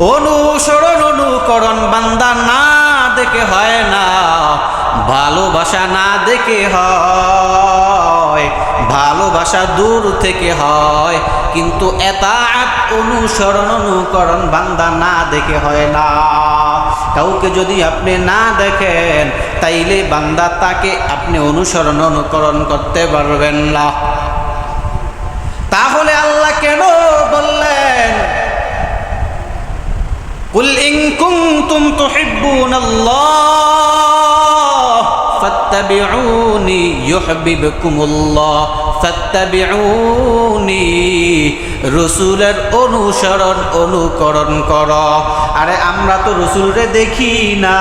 অনুসরণ অনুকরণ বান্দা না দেখে হয় না, ভালোবাসা না দেখে হয়, ভালোবাসা দূর থেকে হয়, কিন্তু এতাত অনুসরণ অনুকরণ বান্দা না দেখে হয় না। কাউকে যদি আপনি না দেখেন, তাইলে বান্দা তাকে আপনি অনুসরণ অনুকরণ করতে পারবেন না। তাহলে আল্লাহ কেন قل إن كنتم تحبون الله فاتبعوني يحببكم الله فاتبعوني রসুলের অনুসরণ অনুকরণ কর আরে আমরা তো রসুলরে দেখি না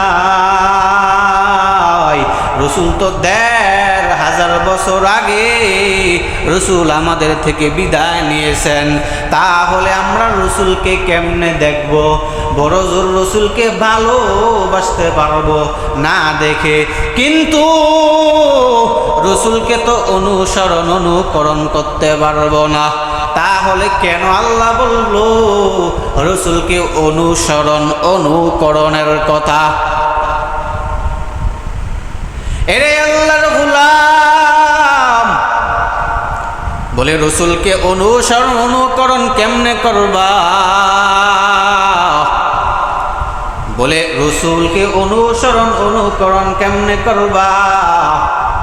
রসুল তো দেড় হাজার বছর আগে রসুল আমাদের থেকে বিদায় নিয়েছেন। তাহলে আমরা রসুলকে কেমনে দেখব? বড় জোর রসুলকে ভালোবাসতে পারব না দেখে। কিন্তু রসুলকে তো অনুসরণ, অনুকরণ করতে পারব না। তাহলে কেন আল্লাহ বলল রসুলকে অনুসরণ, অনুকরণের কথা? এরে আল্লাহর রসুলকে অনুসরণ, অনুকরণ কেমনে করবা? বলে, রসুলকে অনুসরণ, অনুকরণ কেমনে করবা?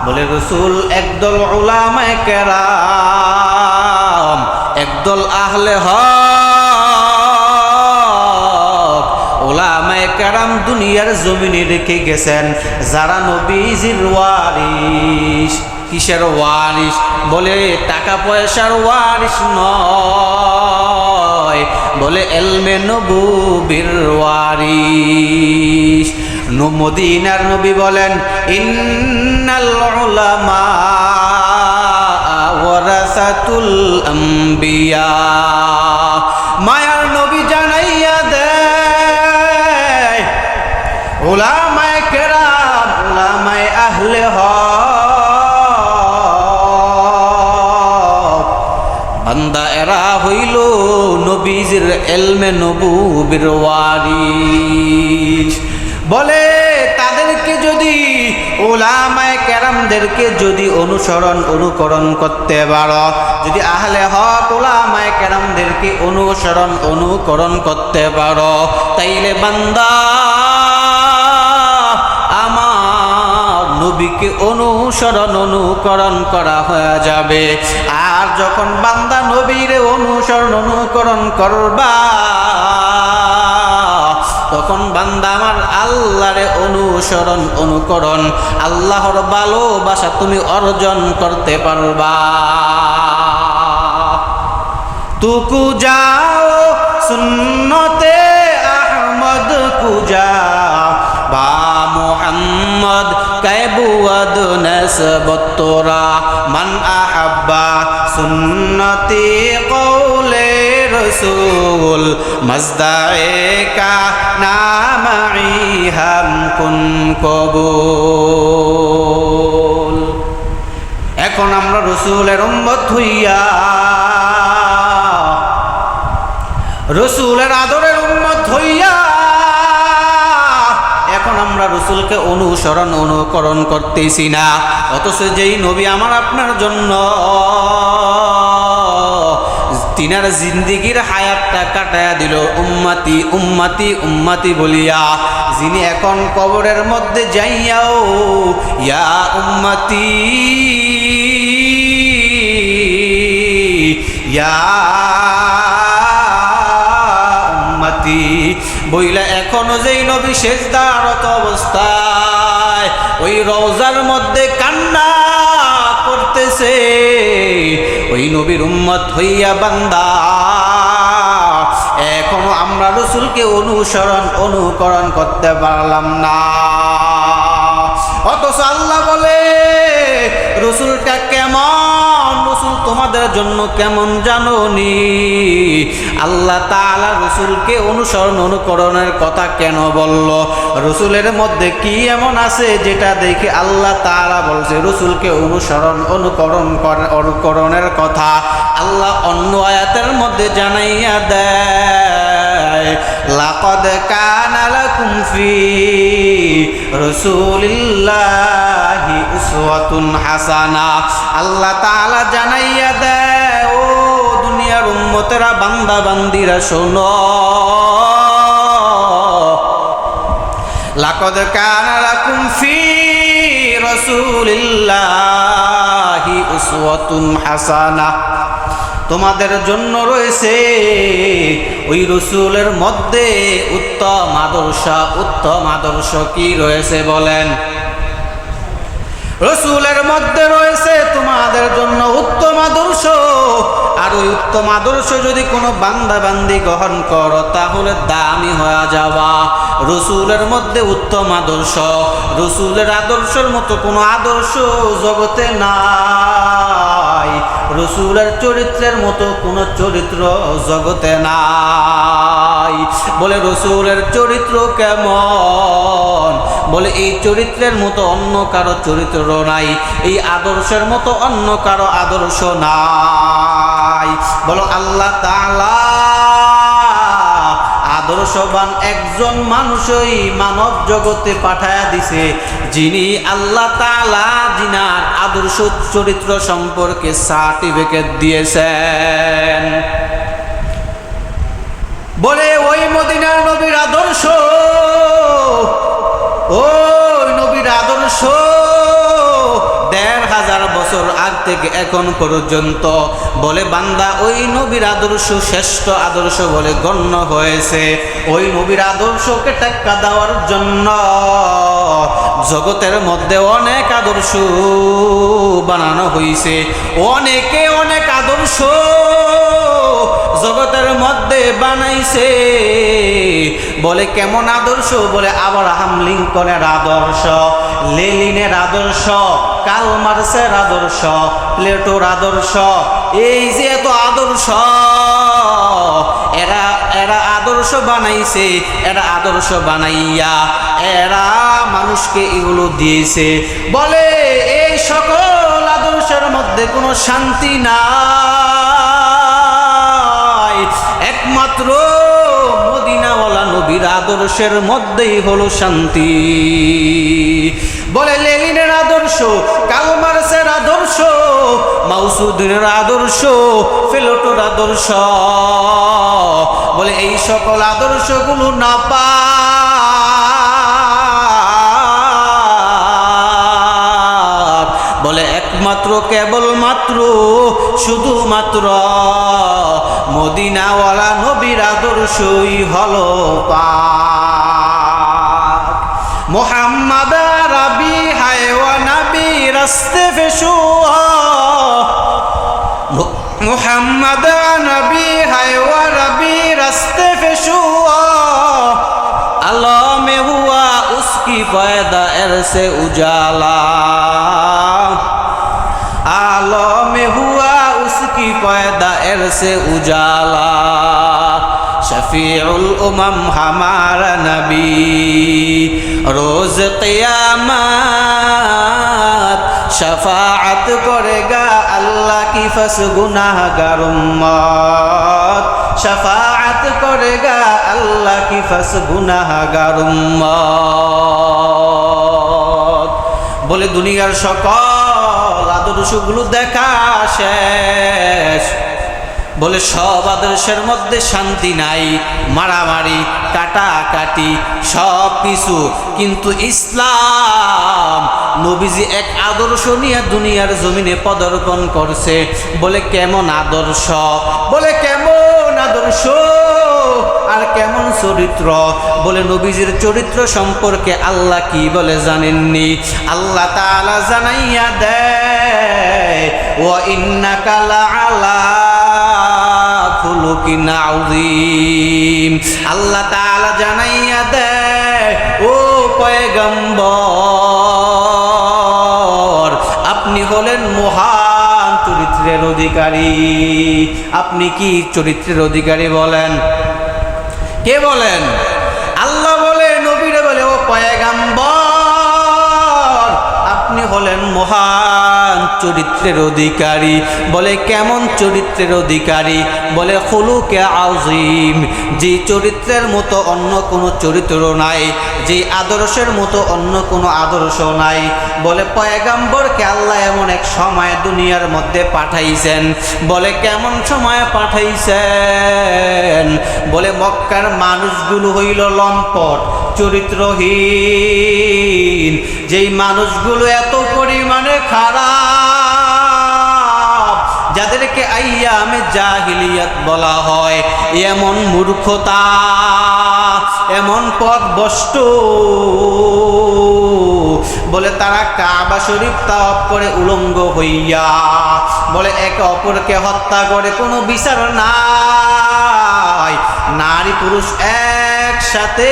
বলে, রসুল একদল ওলামায় কেরাম, একদল আহলে হক। ওলামায় কেরাম দুনিয়ার জমিনে রেখে গেছেন। যারা নবীজির ওয়ারিস কিসের ওয়ারিস বলে, টাকা পয়সার ওয়ারিস নয়। বলে, এলমে নবুবির ওয়ারিস মদিনার নবী বলেন, ইন্নাল উলামা ওয়ারাসাতুল আম্বিয়া। নবীজির এলমে নবুবির ওয়ারিস বলে, তাদেরকে যদি ওলামায় কেরামদেরকে যদি অনুসরণ, অনুকরণ করতে পারো, যদি আহলে হক ওলামায় কেরামদেরকে অনুসরণ, অনুকরণ করতে পারো, তাইলে বান্দা নবীকে অনুসরণ, অনুকরণ করা হয়ে যাবে। আর যখন বান্দা নবীরে অনুসরণ, অনুকরণ করবা, তখন বান্দা আমার আল্লাহরে অনুসরণ, অনুকরণ, আল্লাহর ভালোবাসা তুমি অর্জন করতে পারবা। তুকু যাও, সুন্নতে আহমদ কুজা বা মোহাম্মদ কাইবুয়াদ নসবতরা মান আহাব্বা সুন্নতি কৌলে রসুল মজদায়ে কা নামাই হাম কুন কবুল। এখন আমরা রসুলের উম্মত হইয়া রসুলের আদরের উম্মত হইয়া আমরা রসুলকে অনুসরণ অনুকরণ করতেছি না। অথচ যেই নবী আমার আপনার জন্য তিনার জিন্দিগির হায়াতটা কাটায়া দিল, উম্মাতি উম্মাতি উম্মাতি বলিয়া। যিনি এখন কবরের মধ্যে যাইয়াও, ইয়া উম্মাতি, ইয়া উম্মতি বইলা, এখনও যেই নবী শেষদারত অবস্থায়, ওই রওজার মধ্যে কান্না করতেছে, ওই নবীর উম্মত হইয়া বান্দা, এখনও আমরা রসুলকে অনুসরণ, অনুকরণ করতে পারলাম না। অথচ আল্লাহ বলে, রসুলটা কেমন তোমাদের জন্য কেমন জানো নি আল্লাহ তাআলা রসুলকে অনুসরণ অনুকরণের কথা কেন বলল? রসুলের মধ্যে কি এমন আছে যেটা দেখে আল্লাহ তাআলা বলছে, রসুলকে অনুসরণ অনুকরণ কর- অনুকরণের কথা। আল্লাহ অন্য আয়াতের মধ্যে জানাইয়া দেয়, লাকদ কানা লাকুম ফি রাসূলিল্লাহি। উসওয়াতুন হাসানা। আল্লাহ তাআলা জানাইয়া দেয়, ও দুনিয়ার উম্মতেরা বান্দা বান্দিরা শোনো। লাকদ কানা লাকুম ফি রাসূলিল্লাহি উসওয়াতুন হাসানা। তোমাদের জন্য রয়েছে ওই রসুলের মধ্যে উত্তম আদর্শ উত্তম আদর্শ কি রয়েছে বলেন। রসুলের মধ্যে রয়েছে তোমাদের জন্য উত্তম আদর্শ। আর ওই উত্তম আদর্শ যদি কোনো বান্দা বান্দি গ্রহণ করো, তাহলে দামি হয়ে যাওয়া। রসুলের মধ্যে উত্তম আদর্শ, রসুলের আদর্শের মতো কোনো আদর্শ জগতে নাই। রসুলের চরিত্রের মতো কোনো চরিত্র জগতে নাই। বলে রসুলের চরিত্র কেমন? বলে, এই চরিত্রের মতো অন্য কারও চরিত্র নাই। এই আদর্শের মতো অন্য কারও আদর্শ নাই। বলো, আল্লাহ আদর্শবান একজন মানুষই মানব জগতে পাঠায়া দিছে। যিনি আল্লাহ তালা জিনার আদর্শ চরিত্র সম্পর্কে সার্টিফিকেট দিয়েছেন। বলে, ওই মদিনার নবীর আদর্শ ওই নবীর আদর্শ দেড় হাজার বছর আগ থেকে এখন পর্যন্ত বলে, বান্দা, ওই নবীর আদর্শ, শ্রেষ্ঠ আদর্শ বলে গণ্য হয়েছে। ওই নবীর আদর্শকে টেক্কা দেওয়ার জন্য জগতের মধ্যে অনেক আদর্শ বানানো হয়েছে অনেকে অনেক আদর্শ জগতের মধ্যে বানাইছে। বলে কেমন আদর্শ? বলে আব্রাহাম লিঙ্কনের আদর্শ, লেলিনের আদর্শ কাল মার্সের আদর্শ, প্লেটোর আদর্শ। এই যে এত আদর্শ, এরা এরা আদর্শ বানাইছে, এরা আদর্শ বানাইয়া এরা মানুষকে এগুলো দিয়েছে। বলে এই সকল আদর্শের মধ্যে কোনো শান্তি নাই। একমাত্র মদিনাওয়ালা নবীর আদর্শের মধ্যেই হলো শান্তি। বলে লেলিনের আদর্শ, কালমার্সের আদর্শ মাউসুদ্দিনের আদর্শ, ফেলোটোর আদর্শ। বলে, এই সকল আদর্শগুলো না পা বলে, একমাত্র, কেবলমাত্র, শুধুমাত্র মদিনাওয়ালা নবীর আদর্শই হল মোহাম্মদ রবি হায়ওয়া নবী রস্তে ফেসু محمد نبی ہے و ربی رستے فشوا اللہ میں ہوا اس کی پیدا سے اجالا آلو میں ہوا اس کی پیدا سے اجالا شفیع الامم ہمارا نبی روز قیامت শফাআত করেগা আল্লাহ কি ফস গুনাহগার উম্মত? শফাআত করেগা আল্লাহ কি ফস গুনাহগার উম্মত? বলে দুনিয়ার সকল আদর্শগুলো দেখা শেষ। বলে, সব আদর্শের মধ্যে শান্তি নাই, মারামারি, কাটাকাটি, সব কিছু। কিন্তু ইসলাম নবীজি এক আদর্শ নিয়ে দুনিয়ার জমিনে পদার্পণ করছে। বলে, কেমন আদর্শ? বলে, কেমন আদর্শ? আর কেমন চরিত্র? বলে, নবীজির চরিত্র সম্পর্কে আল্লাহ কি বলে জানেননি? আল্লাহ তাআলা জানাইয়া দেয় ও ইন্নাকা আলা খুলুকিন আযীম। আল্লাহ তাআলা জানাইয়া দেয়, ও পয়গম্বর, আপনি হলেন মহান চরিত্রের অধিকারী। আপনি কি চরিত্রের অধিকারী বলেন? কে বলেন? আল্লাহ বলে, নবীরে বলে, ও পয়গাম্বর, আপনি হলেন মহান চরিত্রের অধিকারী। বলে, কেমন চরিত্রের অধিকারী? বলে হলুকে আউজিম যে চরিত্রের মতো অন্য কোনো চরিত্র নাই, যে আদর্শের মতো অন্য কোনো আদর্শ নাই। বলে, পয়গাম্বরকে আল্লাহ এমন এক সময় দুনিয়ার মধ্যে পাঠাইছেন। বলে, কেমন সময় পাঠাইছেন? বলে, মক্কার মানুষগুলো হইল লম্পট, চরিত্রহীন। যেই মানুষগুলো এত পরিমাণে খারাপ যাদেরকে আইয়ামে জাহিলিয়াত বলা হয়। এমন মূর্খতা, এমন পথ বষ্ট বলে তারা কাবা শরীফ তাওয়াব করে উলঙ্গ হইয়া, বলে একে অপরকে হত্যা করে কোনো বিচার নাই। নারী পুরুষ একসাথে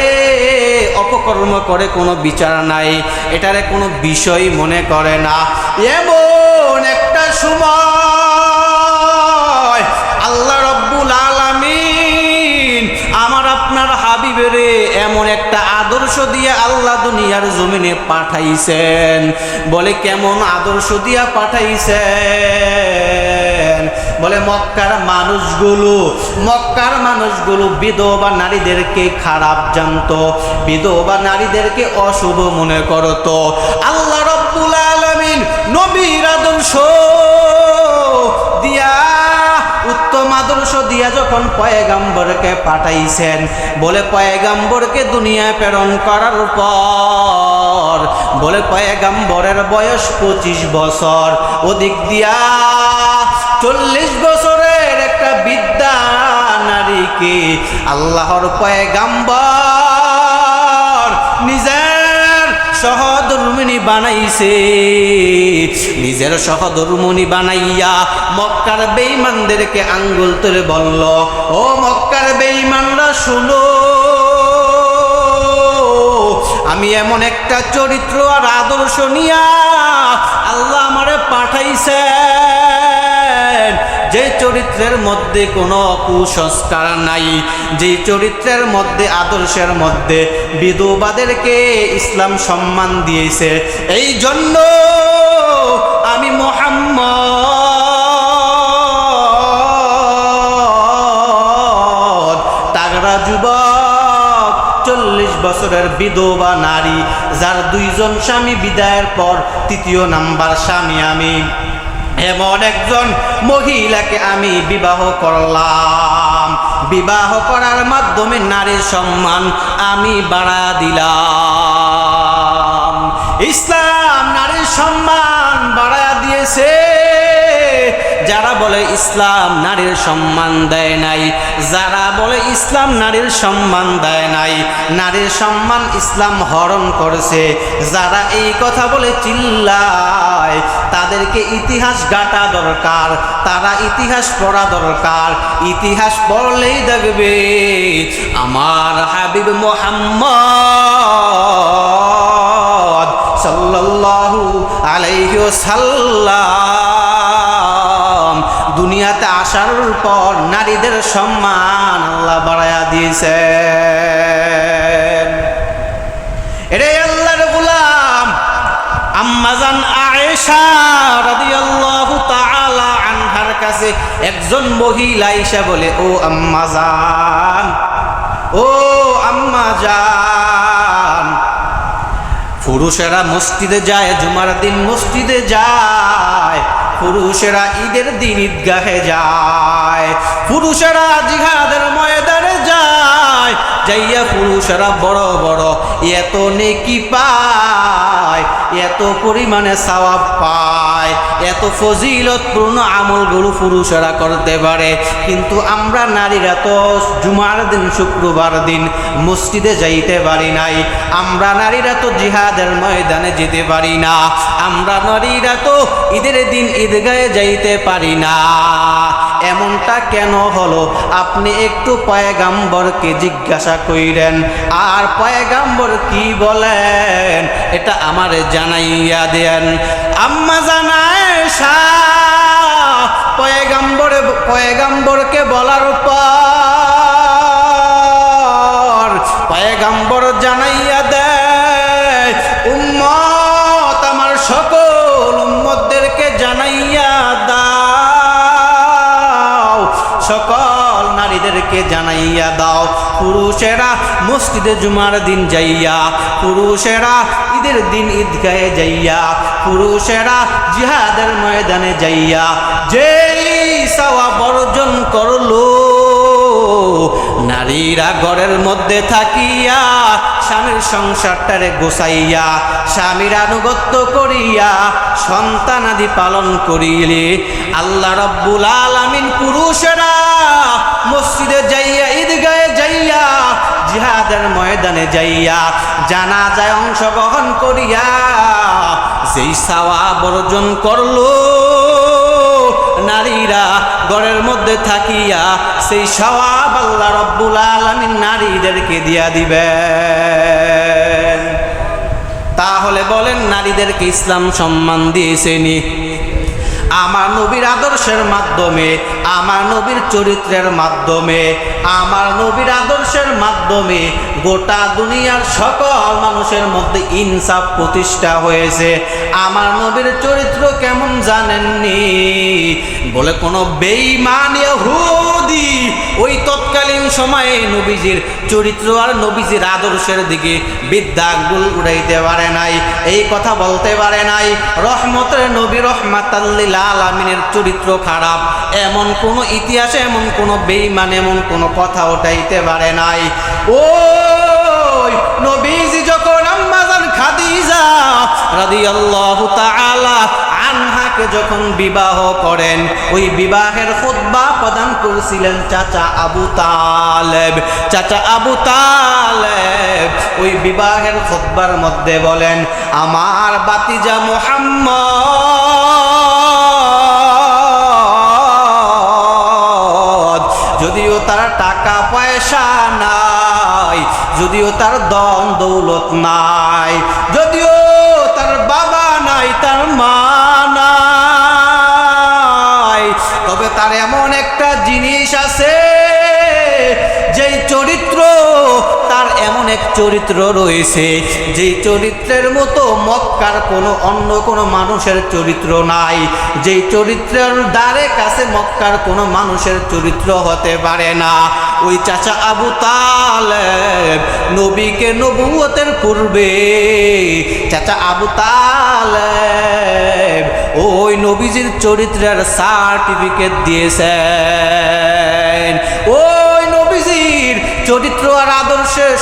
অপকর্ম করে কোনো বিচার নাই। এটারে কোনো বিষয় মনে করে না। এমন একটা সময় আদর্শ দিয়ে আল্লাহ দুনিয়ার জমিনে পাঠাইছেন। বলে, কেমন আদর্শ দিয়া পাঠাইছেন? বলে, মক্কার মানুষগুলো মক্কার মানুষগুলো বিধবা নারীদেরকে খারাপ জানতো, বিধবা নারীদেরকে অশুভ মনে করতো। আল্লাহ রব্বুল আলামিন নবীর আদর্শ দিয়া যখন পয়গাম্বরকে পাঠাইছেন, বলে পয়গাম্বরকে দুনিয়ায় প্রেরণ করার পর, বলে পয়গাম্বরের বয়স পঁচিশ বছর। ওদিক দিয়া চল্লিশ বছরের একটা বিদ্যা নারীকে আল্লাহর পয়গাম্বর নিজের সহধর্মিনী বানাইছে। নিজের সহধর্মণি বানাইয়া মক্কার বেঈমানদেরকে আঙ্গুল তুলে বলল, ও মক্কার বেঈমানরা, শুনো। আমি এমন একটা চরিত্র আর আদর্শ নিয়া আল্লাহ আমারে পাঠাইছেন। যে চরিত্রের মধ্যে কোনো কুসংস্কার নাই, যে চরিত্রের মধ্যে, আদর্শের মধ্যে বিধবাদেরকে ইসলাম সম্মান দিয়েছে এই জন্য আমি মোহাম্মদ তাগড়া যুবক, চল্লিশ বছরের বিধবা নারী, যার দুইজন স্বামী বিদায়ের পর তৃতীয় নাম্বার স্বামী আমি। এমন একজন মহিলাকে আমি বিবাহ করলাম। বিবাহ করার মাধ্যমে নারীর সম্মান আমি বাড়া দিলাম। ইসলাম নারীর সম্মান বাড়া দিয়েছে। যারা বলে ইসলাম নারীর সম্মান দেয় নাই, যারা বলে ইসলাম নারীর সম্মান দেয় নাই, নারীর সম্মান ইসলাম হরণ করেছে, যারা এই কথা বলে চিল্লায়, তাদেরকে ইতিহাস গাটা দরকার, তারা ইতিহাস পড়া দরকার, ইতিহাস পড়লেই দেখবে আমার হাবিব মোহাম্মদ সাল্লাল্লাহু আলাইহি সাল্লাম দুনিয়াতে আসার পর নারীদের সম্মান আল্লাহ বাড়ায়া দিয়েছেন। এরে আল্লাহর গোলাম আম্মাজান আয়েশা রাদিয়াল্লাহু তাআলা আনহার কাছে একজন মহিলা আয়েশা বলে, ও আম্মাজান ও আম্মাজান পুরুষেরা মসজিদে যায়, জুমার দিন মসজিদে যায় পুরুষেরা ঈদের দিন ঈদগাহে যায়, পুরুষেরা জিহাদের ময়দানে যায়। যাইয়া পুরুষেরা বড় বড় এত নেকি পায়। এত পরিমাণে সওয়াব পায়, এত ফজিলতপূর্ণ আমলগুলো পুরুষেরা করতে পারে। কিন্তু আমরা নারীরা তো জুমার দিন, শুক্রবার দিন মসজিদে যাইতে পারি নাই। আমরা নারীরা তো জিহাদের ময়দানে যেতে পারি না। আমরা নারীরা তো ঈদের দিন ঈদগাহে যাইতে পারি না। এমনটা কেন হলো? আপনি একটু পয়গাম্বরকে জিজ্ঞাসা কইরেন, আর পয়গাম্বর কি বলেন? এটা আমার জানাইয়া দেন। আম্মা জানায় পয়গাম্বরে, পয়গাম্বরকে বলার পর পয়গাম্বর জানাইয়া দেয়, উম্মত আমার সকল উম্মদেরকে জানাইয়া দাও। সকল নারীদেরকে জানাইয়া দাও। পুরুষেরা মসজিদে জুমার দিন যাইয়া, পুরুষেরা ঈদের দিন ঈদগাহে যাইয়া, পুরুষেরা জিহাদের ময়দানে যাইয়া যেই সাওয়া বর্জন করল। নারীরা ঘরের মধ্যে থাকিয়া, স্বামীর সংসারটারে গোসাইয়া স্বামীর আনুগত্য করিয়া সন্তানাদি পালন করিলে। আল্লাহ রব্বুল আলামিন পুরুষেরা মসজিদে যাইয়া ঈদগাহে জিহাদের ময়দানে যাইয়া জানা যায় অংশগ্রহণ করিয়া যেই সাওয়া বর্জন করল, নারীরা ঘরের মধ্যে থাকিয়া সেই সওয়াব আল্লাহ রব্বুল আলামিন নারীদেরকে দিয়া দিবেন। তাহলে বলেন, নারীদেরকে ইসলাম সম্মান দিয়েছেনি? আমার নবীর আদর্শের মাধ্যমে, আমার নবীর চরিত্রের মাধ্যমে, আমার নবীর আদর্শের মাধ্যমে গোটা দুনিয়ার সকল মানুষের মধ্যে ইনসাফ প্রতিষ্ঠা হয়েছে। আমার নবীর চরিত্র কেমন জানেননি? বলে কোনো বেঈমান ইহুদি ওই তৎকালীন সময়ে নবীজির চরিত্র আর নবীজির আদর্শের দিকে বিদ্যা আঙ্গুল উড়াইতে পারে নাই, এই কথা বলতে পারে নাই, রহমতের নবী রহমাতাল্লিল আলমিনের চরিত্র খারাপ, এমন কোনো ইতিহাসে, এমন কোনো বেঈমান, এমন কোনো কথা ওঠাইতে পারে নাই। ও নবীজি যখন আম্মাজান খাদিজা রাদিয়াল্লাহু তাআলা আনহাকে যখন বিবাহ করেন, ওই বিবাহের খুতবা প্রদান করেছিলেন চাচা আবু তালেব। চাচা আবু তালেব ওই বিবাহের খুতবার মধ্যে বলেন, আমার বাতিজা মোহাম্মদ, যদিও তার টাকা পয়সা নাই, যদিও তার দম দৌলত নাই, যদিও তার বাবা নাই, তার মা এক চরিত্র রয়েছে। যেই চরিত্রের মতো মক্কার কোনো অন্য কোনো মানুষের চরিত্র নাই। যেই চরিত্রের দ্বারে কাছে মক্কার কোনো মানুষের চরিত্র হতে পারে না। ওই চাচা আবু তালেব নবীকে নবুয়তের পূর্বে চাচা আবু তালেব ওই নবীজির চরিত্রের সার্টিফিকেট দিয়েছেন। ওই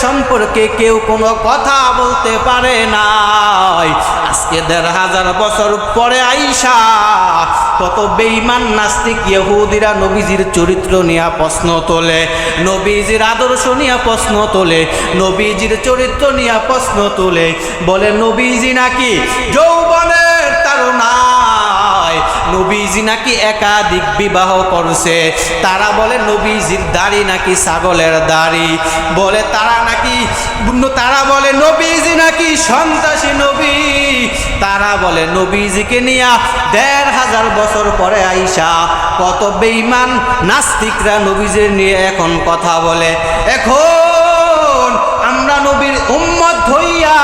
সম্পর্কে কেউ কোনো কথা বলতে পারে নাই। আজকে দেড় হাজার বছর পরে আইসা, কত বেঈমান নাস্তিক ইহুদিরা নবীজির চরিত্র নিয়ে প্রশ্ন তোলে, নবীজির আদর্শ নিয়ে প্রশ্ন তোলে, নবীজির চরিত্র নিয়ে প্রশ্ন তোলে। বলে, নবীজি নাকি যৌবনের তারুণায় নবীজি নাকি একাধিক বিবাহ করছে? তারা বলে, নবীজির দাড়ি নাকি ছাগলের দাড়ি? বলে, তারা নাকি তারা বলে, নবীজি নাকি সন্ত্রাসী নবী? তারা বলে, নবীজিকে নিয়ে দেড় হাজার বছর পরে আইসা কত বেঈমান নাস্তিকরা নবীজির নিয়ে এখন কথা বলে। এখন আমরা নবীর উম্মত হইয়া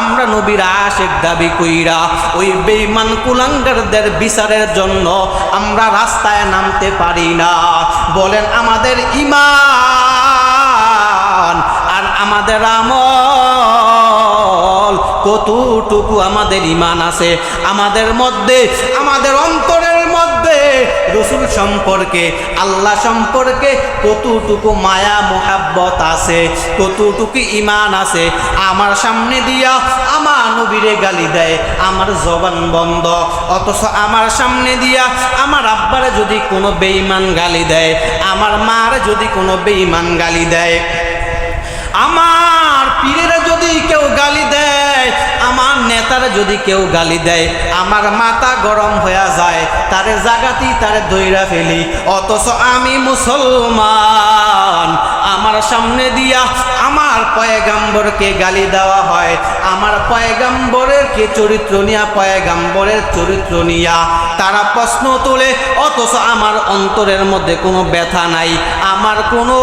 আমরা নবীর আশেক দাবি কইরা, ওই বেঈমান কুলাঙ্গারদের বিচারের জন্য আমরা রাস্তায় নামতে পারি না। বলেন, আমাদের ইমান আর আমাদের আমল কতটুকু আমাদের ইমান আছে? আমাদের মধ্যে, আমাদের অন্তরের মধ্যে রসুল সম্পর্কে, আল্লাহ সম্পর্কে কতটুকু মায়া, মোহাব্বত আছে, কতটুকু ইমান আছে? আমার সামনে দিয়া আমার নবীরে গালি দেয়, আমার জবান বন্ধ। অথচ আমার সামনে দিয়া আমার আব্বারে যদি কোনো বেঈমান গালি দেয়, আমার মার যদি কোনো বেঈমান গালি দেয়। আমার পীরেরা যদি কেউ গালি দেয়, আমার নেতারা যদি কেউ গালি দেয়, আমার মাথা গরম হয়ে যায়, তারে জাগাতি, তারে দইরা ফেলি। অথচ আমি মুসলমান আমার সামনে দিয়া আমার পয়গাম্বরকে গালি দেওয়া হয়। আমার পয়গাম্বরের কে চরিত্র নিয়া, পয়গাম্বরের চরিত্র নিয়া। তারা প্রশ্ন তোলে, অথচ আমার অন্তরের মধ্যে কোনো ব্যথা নাই। আমার কোনো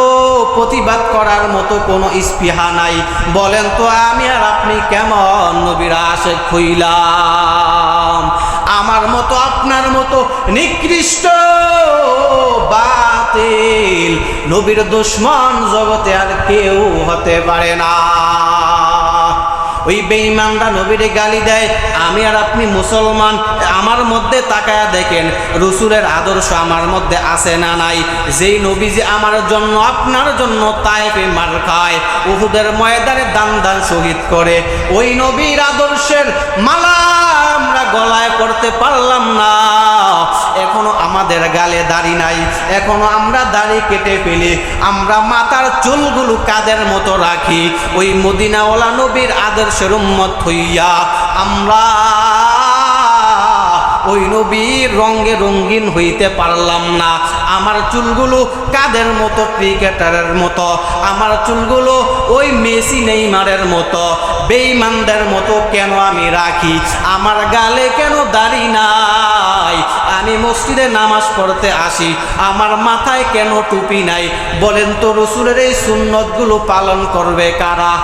প্রতিবাদ করার মতো কোনো স্পৃহা নাই। বলেন তো আমি আর আপনি কেমন নবীর আশে খুইলাম আমার মতো, আপনার মতো নিকৃষ্ট বাতিল নবীর দুশ্মন জগতে আর কেউ হতে পারে না। ওই বেঈমানরা নবীরে গালি দেয়, আমি আর আপনি মুসলমান, আমার মধ্যে তাকায়া দেখেন, রসুলের আদর্শ আমার মধ্যে আছে না নাই। যেই নবী যে আমার জন্য, আপনার জন্য তাইফে মার খায়, উহুদের ময়দানে দান দান শহীদ করে। ওই নবীর আদর্শের মালা আমরা গলায় পড়তে পারলাম না। এখনও আমাদের গালে দাড়ি নাই। এখনও আমরা দাড়ি কেটে ফেলি। আমরা মাথার চুলগুলো কাদের মতো রাখি? ওই মদিনাওয়ালা নবীর আদর্শের উম্মত হইয়া আমরা ওই নবীর রঙে রঙিন হইতে পারলাম না। আমার চুলগুলো কাদের মতো ক্রিকেটারের মতো? আমার চুলগুলো ওই মেসি নেইমারের মতো? বেইমানদের মতো কেন আমি রাখি? আমার গালে কেন দাড়ি নাই? আমি মসজিদে নামাজ পড়তে আসি। আমার মাথায় কেন টুপি নাই? বলেন তো রসুলের এই সুন্নতগুলো পালন করবে কারা?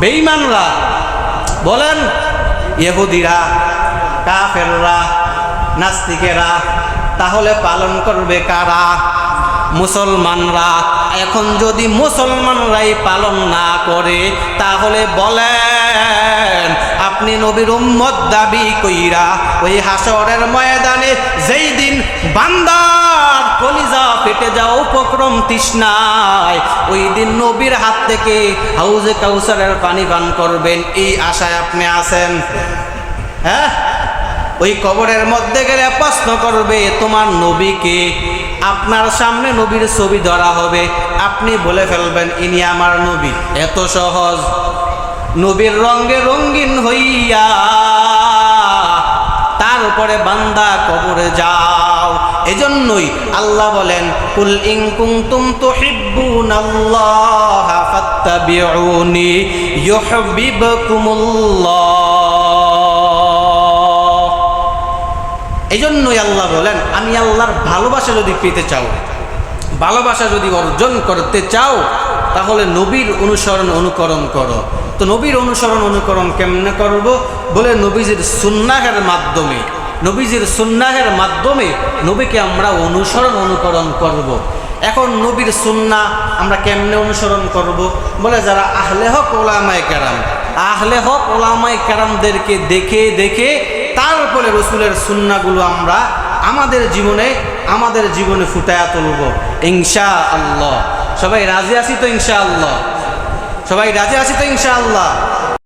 বেইমানরা বলেন, ইহুদিরা। কাফেররা, নাস্তিকেরা, তাহলে পালন করবে কারা? মুসলমানরা। এখন যদি মুসলমানরাই পালন না করে, তাহলে বলেন, আপনি নবীর উম্মত দাবি কইরা ওই হাসরের ময়দানে যেই দিন বান্দার কলিজা ফেটে যাওয়া উপক্রম তৃষ্ণায়, ওই দিন নবীর হাত থেকে হাউজে কাউসারের পানি পান করবেন। এই আশায় আপনি আছেন? হ্যাঁ? ওই কবরের মধ্যে গেলে প্রশ্ন করবে, তোমার নবীকে আপনার সামনে নবীর ছবি ধরা হবে। আপনি বলে ফেলবেন, ইনি আমার নবী। এত সহজ। নবীর রঙ্গে রঙ্গিন হইয়া তার উপরে বান্দা কবরে যাও। এজন্যই আল্লাহ বলেন, কুল ইন কুনতুম তুহিব্বুনাল্লাহ ফাত্তাবিউনি ইউহিব্বুকুমুল্লাহ। এজন্যই আল্লাহ বলেন, আমি আল্লাহর ভালোবাসা যদি পেতে চাও, ভালোবাসা যদি অর্জন করতে চাও, তাহলে নবীর অনুসরণ অনুকরণ করো। তো নবীর অনুসরণ অনুকরণ কেমনে করব? বলে নবীজির সুন্নাহের মাধ্যমে, নবীজির সুন্নাহের মাধ্যমে নবীকে আমরা অনুসরণ অনুকরণ করব। এখন নবীর সুন্না আমরা কেমনে অনুসরণ করব? বলে যারা আহলে হক ওলামায় কেরাম, আহলে হক ওলামায় কেরামদেরকে দেখে দেখে তারপরে রসুলের সুন্নাগুলো আমরা আমাদের জীবনে আমাদের জীবনে ফুটায়া তুলব। ইনশা আল্লাহ সবাই রাজি আছি তো ইনশা আল্লাহ সবাই রাজি আছি তো ইনশা আল্লাহ